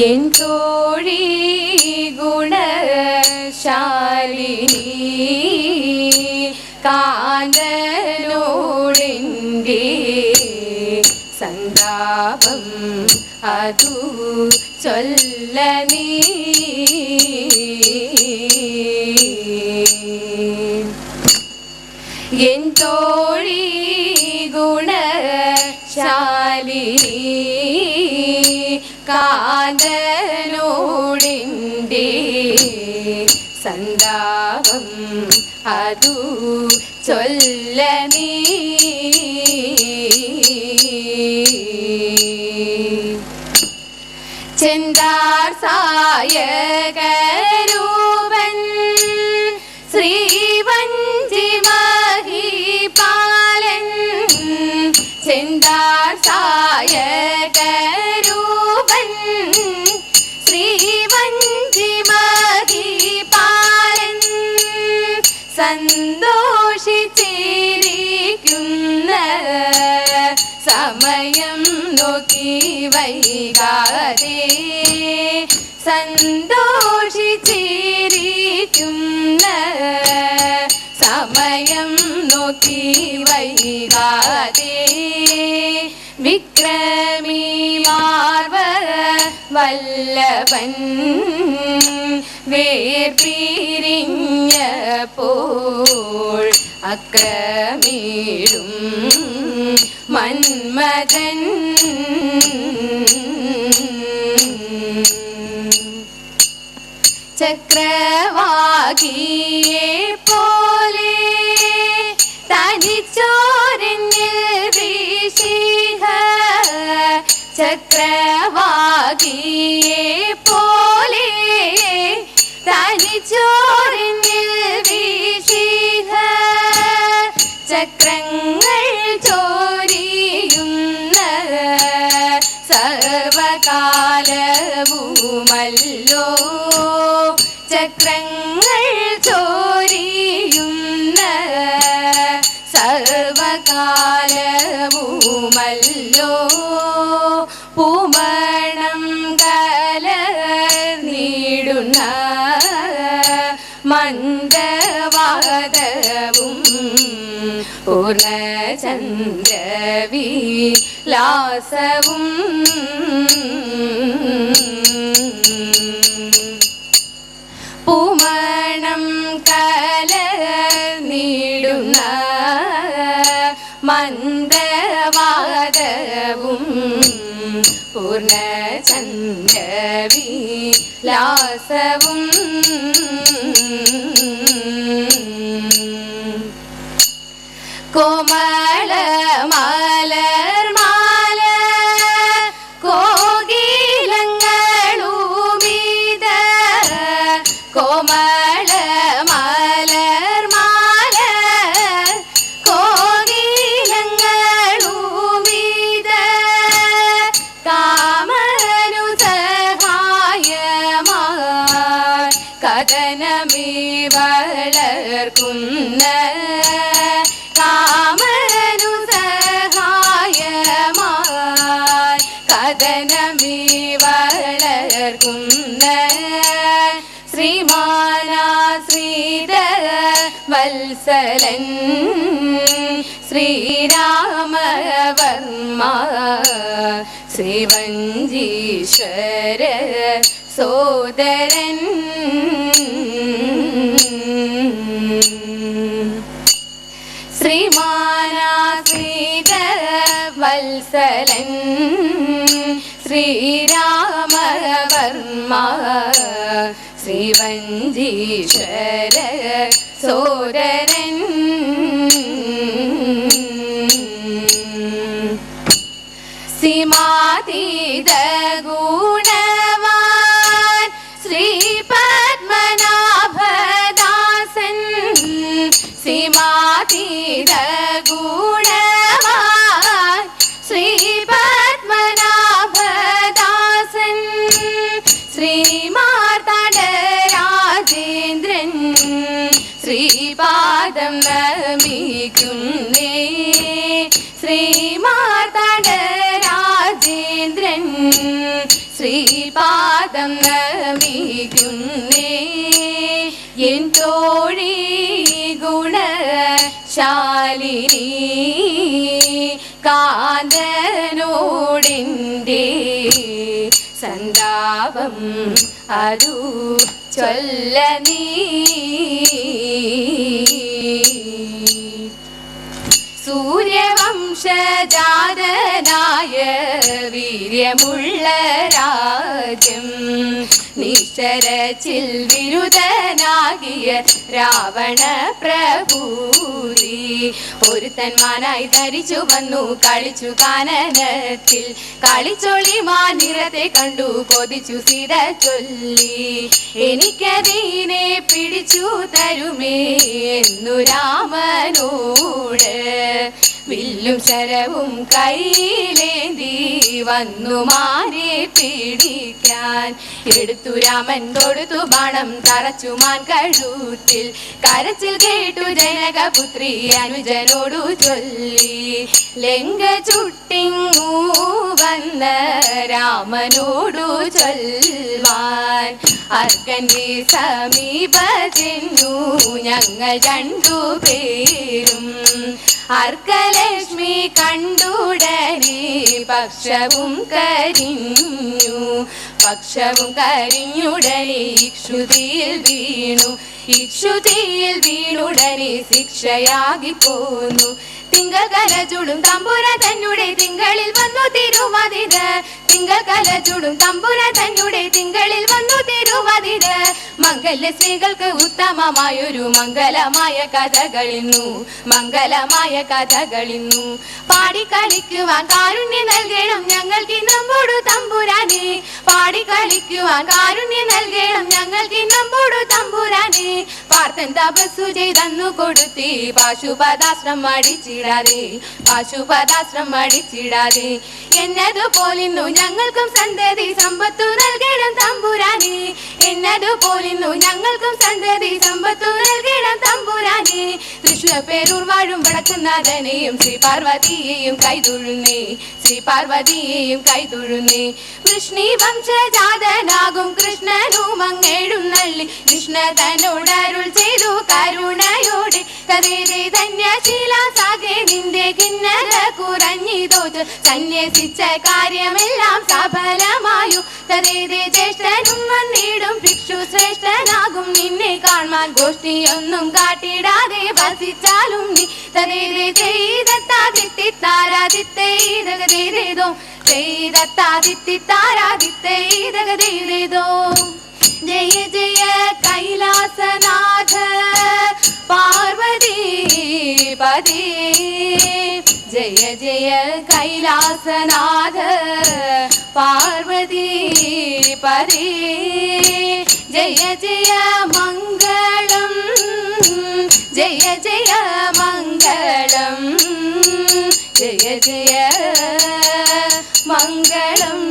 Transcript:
N തോഴി ഗുണശാലിനി കാന്തനോടിന്റെ സന്താപം അതു ചൊല്ല നീ എൻ കാന്തനോടിന്റെ സന്താപം അതു ചൊല്ല നീ. ചെന്താർ സായകരൂപൻ ശ്രീവഞ്ചി സന്തോഷിച്ചിരിക്കുന്ന സമയം നോക്കി വൈകാതെ സന്തോഷിച്ചിരിക്കുന്ന സമയം നോക്കി വൈകാതെ വിക്രമി മാർവ വല്ലഭൻ വേർപിരിഞ്ഞപ്പോൾ അക്രമീടും മന്മഥൻ. ചക്രവാകിയെ പോലെ തനിച്ചോരഞ്ഞിൽ വീശിഹ ചക്രവാകിയെ പോലെ തനിച്ചോരഞ്ഞിൽ ചക്രങ്ങൾ ചോരിയുന്ന സർവകാലവുമല്ലോ. ചക്രങ്ങൾ ചോരിയുന്ന സർവകാലവുമല്ലോ. പൂമണം നീടുന്ന മന്ദവാദവും പൂർണചന്ദ്രവിലാസവും പൂമണം നീടുന്ന മന്ദവാദവും. പൂർണചന്ദ്രവിലാസവും കോമള മലർമാല കോകിലങ്ങളുമീത കോമള മലർമാല കോകിലങ്ങളുമീത കാമനു സഹായമാ കഥനമേ വളർക്കുന്ന വത്സലൻ ശ്രീരാമവർമ്മ ശ്രീവഞ്ചീശ്വര സോദരൻ. ശ്രീമാനാ ശ്രീധ വത്സലൻ ശ്രീരാമവർമ്മ ശ്രീവഞ്ചീശ്വര സോദരൻ ശ്രീപാദം നമിക്കുന്നേ എൻ തോഴി ഗുണശാലിനി കാന്തനോടിന്റെ സന്താപം അതു ചൊല്ല നീ സൂര്യവംശജാതനായ വീര്യമുള്ള രാജ്യം നിശ്ചരച്ചിൽ വിരുദ്ധനാകിയ രാവണ പ്രഭൂതി ഒരുത്തന്മാനായി ധരിച്ചു വന്നു കളിച്ചു കാനനത്തിൽ. കളിച്ചൊളി മാനിറത്തെ കണ്ടു കൊതിച്ചു സീത ചൊല്ലി. എനിക്കതീനെ പിടിച്ചു തരുമേ എന്നു രാമനോട് വില്ലും ശരവും കയ്യിലേന്തി വന്നു മാരെ പിടിക്കാൻ. എടുത്തു രാമൻ തൊടുത്തു ബാണം തറച്ചു മാൻ കഴുത്തിൽ. കരച്ചിൽ കേട്ടു ജനകപുത്രി അനുജനോടു ചൊല്ലി. ലങ്ക ചുട്ടിങ്ങൂ വന്ന രാമനോടു ചൊല്ലുവാൻ. അർക്കന്റെ സമീപ ചെന്നു ഞങ്ങൾ രണ്ടുപേരും അർക്കലക്ഷ്മി കണ്ടുടനെ പക്ഷവും കരിഞ്ഞു പക്ഷവും കരിഞ്ഞുടനെ ഇക്ഷുതിയിൽ വീണു. ഇക്ഷുതിയിൽ വീണുടനെ ശിക്ഷയാകി പോന്നു. തിങ്കൾ കലചുടും തമ്പുര തന്നുടെ തിങ്കളിൽ വന്നു തിരുവതിര തിങ്കൾ കലചുടും തമ്പുര തന്നുടെ തിങ്കളിൽ വന്നു തിരുവതിര മംഗല സ്ത്രീകൾക്ക് ഉത്തമമായൊരു മംഗലമായ കഥകളിന്നു. മംഗലമായ കഥകളിന്നു. പാടിക്കളിക്കുവാൻ കാരുണ്യം നൽകണം ഞങ്ങൾക്ക് നമ്മോടു തമ്പുരാനെ. പാടിക്കളിക്കുവാൻ കാരുണ്യം നൽകണം ഞങ്ങൾക്ക് നമ്മോട് തമ്പുരാനെ. പാർത്തൻ തപസ്സു ചെയ്തന്നു കൊടുത്തി. പാശുപദാശ്രം അടിച്ചിടാതെ. പാശുപദാശ്രം അടിച്ചിടാതെ. എന്നതുപോലിന്നു ഞങ്ങൾക്കും സന്തതി സമ്പത്തു നൽകണം തമ്പുരാനെ. എന്നതുപോലിന്നു ഞങ്ങൾക്കും സന്തതി സമ്പത്തു നൽകണം തമ്പുരാനെ. തൃശ്ശൂർ പേരൂർ വാഴും വടക്കുന്നാഥനെയും ശ്രീ പാർവതിയെയും കൈതൊഴുന്നേ. ശ്രീ പാർവതിയെയും കൈതൊഴുന്നേ. വൃഷ്ണി വംശജാതനാകും കൃഷ്ണനും അങ്ങേടും നള്ളി കൃഷ്ണ തന്നോടരുൾ ചെയ്തു കരുണയോടെ. കഥേരെ ധന്യശീല സാകെ നിന്റെ കിന്നര കുറഞ്ഞിതോ സന്യസിച്ച കാര്യമെല്ലാം സഫലമായു. തതേതേ ജ്യേഷ്ഠനും വന്നിടും ഭിക്ഷു ശ്രേഷ്ഠനാകും. നിന്നെ കാണാൻ ഗോഷ്ഠിയൊന്നും കാട്ടിടാതെ വസിച്ചാലും നീ. തതേതെ ചെയ്താരാദിത്തേതോ ചെയ്താരാദിത്തേതോ ജയ ജയ കൈലാസനാഥ പാർവതി പതി ജയ ജയ കൈലാസനാഥ പാർവതി പതി ജയ ജയ മംഗളം ജയ ജയ മംഗളം ജയ ജയ മംഗളം.